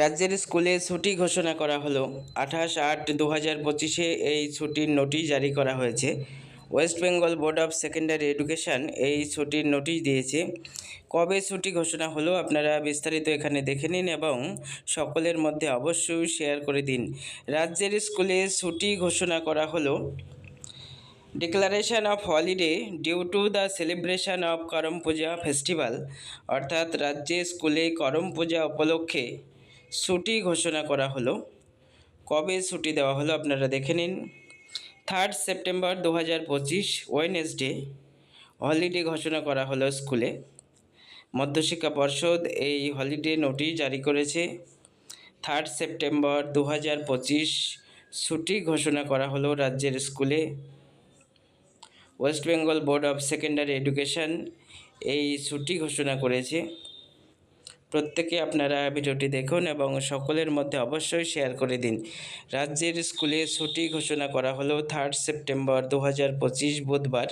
রাজ্যের স্কুলে ছুটি ঘোষণা করা হলো। আঠাশ আট দু হাজার পঁচিশে এই ছুটির নোটিশ জারি করা হয়েছে। West Bengal board of secondary education এই ছুটির নোটিশ দিয়েছে। কবে ছুটি ঘোষণা হলো আপনারা বিস্তারিত এখানে দেখে নিন এবং সকলের মধ্যে অবশ্যই শেয়ার করে দিন। রাজ্যের স্কুলে ছুটি ঘোষণা করা হলো। Declaration of holiday due to the celebration of Karam Puja festival অর্থাৎ রাজ্যে স্কুলে করম পূজা উপলক্ষে ছুটি ঘোষণা করা হলো। কবে ছুটি দেওয়া হলো আপনারা দেখে নিন। থার্ড সেপ্টেম্বর দু হাজার পঁচিশ ওয়েনেসডে হলিডে ঘোষণা করা হলো স্কুলে। মধ্যশিক্ষা পর্ষদ এই হলিডে নোটিশ জারি করেছে। থার্ড সেপ্টেম্বর দু হাজার পঁচিশ, ছুটি ঘোষণা করা হলো রাজ্যের স্কুলে। West Bengal board of secondary education এই ছুটি ঘোষণা করেছে। প্রত্যেকে আপনারা ভিডিওটি দেখুন এবং সকলের মধ্যে অবশ্যই শেয়ার করে দিন। রাজ্যের স্কুলে ছুটি ঘোষণা করা হলো থার্ড সেপ্টেম্বর দু হাজার পঁচিশ বুধবার।